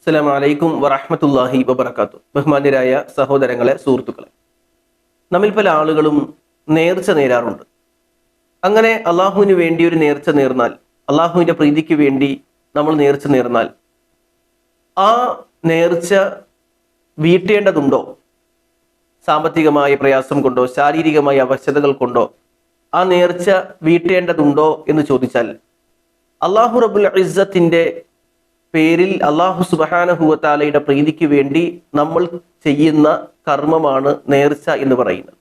അസ്സലാം വലൈക്കും വറഹമത്തല്ലാഹി വബർക്കാത്തു ബഹുമാന്യരായ സഹോദരങ്ങളെ സുഹൃത്തുക്കളെ. നമ്മിൽ പല ആളുകളും നേർച്ച നേരാറുണ്ട്. അങ്ങനെ അള്ളാഹുവിന് വേണ്ടി ഒരു നേർച്ച നേർന്നാൽ അള്ളാഹുവിന്റെ പ്രീതിക്ക് വേണ്ടി നമ്മൾ നേർച്ച നേർന്നാൽ ആ നേർച്ച വീട്ടേണ്ടതുണ്ടോ? സാമ്പത്തികമായ പ്രയാസം കൊണ്ടോ ശാരീരികമായ അവശതകൾ കൊണ്ടോ ആ നേർച്ച വീട്ടേണ്ടതുണ്ടോ എന്ന് ചോദിച്ചാൽ അള്ളാഹു റബുൽ ഇസ്സത്തിന്റെ പേരിൽ അള്ളാഹു സുബഹാനഹുവത്താലയുടെ പ്രീതിക്ക് വേണ്ടി നമ്മൾ ചെയ്യുന്ന കർമ്മമാണ് നേർച്ച എന്ന് പറയുന്നത്.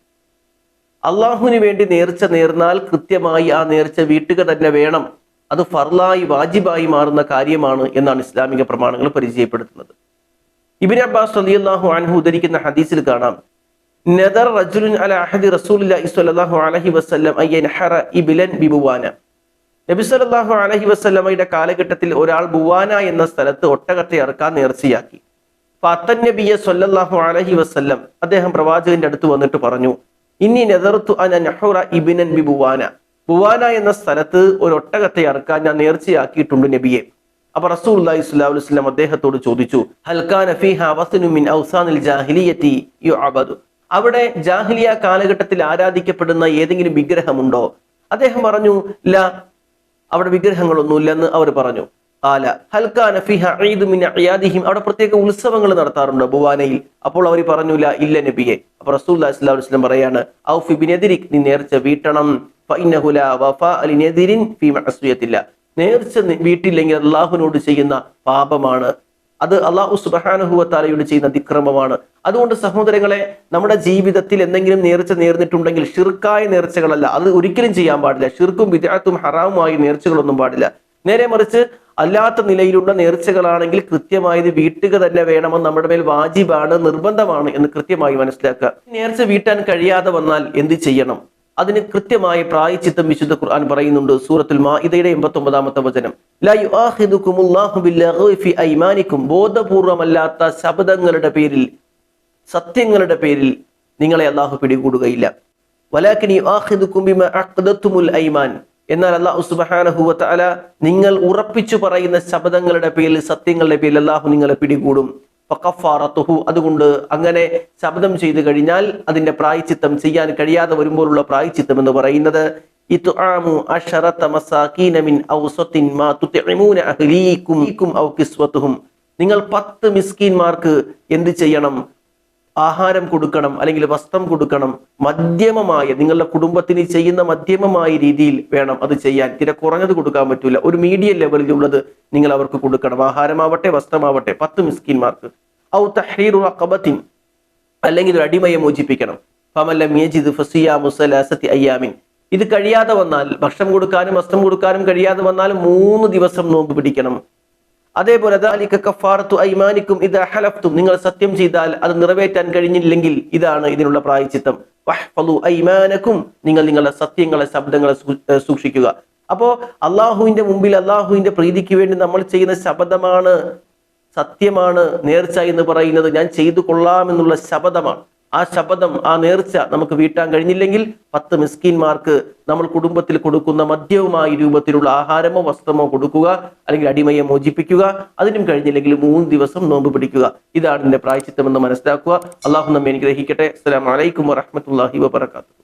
അള്ളാഹുവിന് വേണ്ടി നേർച്ച നേർന്നാൽ കൃത്യമായി ആ നേർച്ച വീട്ടുക തന്നെ വേണം. അത് ഫർലായി വാജിബായി മാറുന്ന കാര്യമാണ് എന്നാണ് ഇസ്ലാമിക പ്രമാണങ്ങൾ പരിചയപ്പെടുത്തുന്നത്. ഇബിൻ അബ്ബാസ് റളിയല്ലാഹു അൻഹു ഉദ്ധരിക്കുന്ന ഹദീസിൽ കാണാം. നദർ റജുലുൻ അല അഹദി റസൂലുള്ളാഹി സ്വല്ലല്ലാഹു അലൈഹി വസല്ലം അയ്യൻഹറ ഇബിലൻ ബിബുവാന. നബി അലഹി വസ്ലമയുടെ കാലഘട്ടത്തിൽ ഒരാൾ ബുവാന എന്ന സ്ഥലത്ത് ഒട്ടകത്തെ ഇറക്കാൻ നേർച്ചയാക്കി. ഫത്തൻ നബിയ സൊല്ലാഹു അലൈഹി വസല്ലം അദ്ദേഹം പ്രവാചകന്റെ അടുത്ത് വന്നിട്ട് പറഞ്ഞു ഇനി നെതർത്തു അന നഹുറ ഇബിനൻ ബി ബുവാന. ബുവാന എന്ന സ്ഥലത്ത് ഒരു ഒട്ടകത്തെ ഇറക്കാൻ ഞാൻ നേർച്ചയാക്കിയിട്ടുണ്ട് നബിയെ. അപ്പൊ റസൂൽ അലൈഹി അദ്ദേഹത്തോട് ചോദിച്ചു അവിടെ ജാഹിലിയ കാലഘട്ടത്തിൽ ആരാധിക്കപ്പെടുന്ന ഏതെങ്കിലും വിഗ്രഹമുണ്ടോ? അദ്ദേഹം പറഞ്ഞു ല അവിടെ വിഗ്രഹങ്ങളൊന്നുമില്ലെന്ന് അവർ പറഞ്ഞു. ആല ഹൽക്കാന ഫിഹ അയാദിഹിം അവിടെ പ്രത്യേക ഉത്സവങ്ങൾ നടത്താറുണ്ട് ബുവാനയിൽ. അപ്പോൾ അവർ പറഞ്ഞില്ല ഇല്ല നബിയെ. അപ്പൊ റസൂൽ അലൈഹി വസ്ലം പറയാണ് ഔഫി ബിനെതിരിക് നീ നേർച്ച വീട്ടണം. ഫഇന്നഹു ലാ വഫാ ഫി നേർച്ച വീട്ടില്ലെങ്കിൽ അള്ളാഹുവിനോട് ചെയ്യുന്ന പാപമാണ് അത് അള്ളാഹു സുബഹാനുഹുവത്താലയോട് ചെയ്യുന്ന അതിക്രമമാണ്. അതുകൊണ്ട് സഹോദരങ്ങളെ നമ്മുടെ ജീവിതത്തിൽ എന്തെങ്കിലും നേർച്ച നേർന്നിട്ടുണ്ടെങ്കിൽ ഷിർക്കായ നേർച്ചകളല്ല. അത് ഒരിക്കലും ചെയ്യാൻ പാടില്ല. ഷിർക്കും വിദ്യാർത്ഥും ഹറാമുമായ നേർച്ചകളൊന്നും പാടില്ല. നേരെ മറിച്ച് അല്ലാത്ത നിലയിലുള്ള നേർച്ചകളാണെങ്കിൽ കൃത്യമായത് വീട്ടുക തന്നെ വേണമെന്ന് നമ്മുടെ മേൽ വാജിബാണ് നിർബന്ധമാണ് എന്ന് കൃത്യമായി മനസ്സിലാക്കുക. നേർച്ച വീട്ടാൻ കഴിയാതെ വന്നാൽ എന്ത് ചെയ്യണം? അതിന് കൃത്യമായ പ്രായച്ചിത്തം വിശുദ്ധ ഖുർആൻ പറയുന്നുണ്ട്. സൂറത്തുൽ മാഇദയുടെ എൺപത്തി ഒമ്പതാമത്തെ വചനം ഐമാനിക്കും. ബോധപൂർവമല്ലാത്ത ശബ്ദങ്ങളുടെ പേരിൽ സത്യങ്ങളുടെ പേരിൽ നിങ്ങളെ അള്ളാഹു പിടികൂടുകയില്ല. വലാക്കിനി ഐമാൻ. എന്നാൽ അള്ളാഹു സുബ്ഹാനഹു വതആല നിങ്ങൾ ഉറപ്പിച്ചു പറയുന്ന ശബ്ദങ്ങളുടെ പേരിൽ സത്യങ്ങളുടെ പേരിൽ അള്ളാഹു നിങ്ങളെ പിടികൂടും. ഫഖഫാറത്തുഹു അതുകൊണ്ട് അങ്ങനെ ശബ്ദം ചെയ്തു കഴിഞ്ഞാൽ അതിന്റെ പ്രായച്ചിത്തം ചെയ്യാൻ കഴിയാതെ വരുമ്പോഴുള്ള പ്രായച്ചിത്തം എന്ന് പറയുന്നത് നിങ്ങൾ പത്ത് മിസ്കീന്മാർക്ക് എന്ത് ചെയ്യണം? ആഹാരം കൊടുക്കണം അല്ലെങ്കിൽ വസ്ത്രം കൊടുക്കണം മധ്യമമായ നിങ്ങളുടെ കുടുംബത്തിന് ചെയ്യുന്ന മധ്യമമായ രീതിയിൽ വേണം അത് ചെയ്യാൻ. തിര കുറഞ്ഞത് കൊടുക്കാൻ പറ്റില്ല ഒരു മീഡിയം ലെവലിലുള്ളത് നിങ്ങൾ അവർക്ക് കൊടുക്കണം. ആഹാരമാവട്ടെ വസ്ത്രമാവട്ടെ പത്ത് മിസ്കിന്മാർക്ക് ഔ റഖബത്തിൻ അല്ലെങ്കിൽ ഒരു അടിമയെ മോചിപ്പിക്കണം. ഫമല്ല യജിദ് ഫസിയാമു മുസലാസത്തി അയ്യാമിൻ. ഇത് കഴിയാതെ വന്നാൽ ഭക്ഷണം കൊടുക്കാനും വസ്ത്രം കൊടുക്കാനും കഴിയാതെ വന്നാൽ മൂന്ന് ദിവസം നോമ്പ് പിടിക്കണം. അതേപോലെ ഹലഫ്തും. നിങ്ങൾ സത്യം ചെയ്താൽ അത് നിറവേറ്റാൻ കഴിഞ്ഞില്ലെങ്കിൽ ഇതാണ് ഇതിനുള്ള പ്രായച്ചിത്തം. ഐമാനക്കും. നിങ്ങൾ നിങ്ങളുടെ സത്യങ്ങളെ ശബ്ദങ്ങളെ സൂക്ഷിക്കുക. അപ്പോ അള്ളാഹുവിന്റെ മുമ്പിൽ അള്ളാഹുവിന്റെ പ്രീതിക്ക് വേണ്ടി നമ്മൾ ചെയ്യുന്ന ശബ്ദമാണ് സത്യമാണ് നേർച്ച എന്ന് പറയുന്നത് ഞാൻ ചെയ്തു കൊള്ളാമെന്നുള്ള ശപഥമാണ്. ആ ശപഥം ആ നേർച്ച നമുക്ക് വീട്ടാൻ കഴിഞ്ഞില്ലെങ്കിൽ പത്ത് മിസ്കീൻമാർക്ക് നമ്മൾ കുടുംബത്തിൽ കൊടുക്കുന്ന മദ്യവുമായി രൂപത്തിലുള്ള ആഹാരമോ വസ്ത്രമോ കൊടുക്കുക അല്ലെങ്കിൽ അടിമയെ മോചിപ്പിക്കുക അതിനും കഴിഞ്ഞില്ലെങ്കിൽ മൂന്ന് ദിവസം നോമ്പ് പിടിക്കുക. ഇതാണ് എന്റെ പ്രായച്ചിത്തമെന്ന് മനസ്സിലാക്കുക. അള്ളാഹു നമ്മെ അനുഗ്രഹിക്കട്ടെ. അസ്സലാമു വലൈക്കും വറഹ്മത്തുള്ളാഹി വബറകാതുഹു.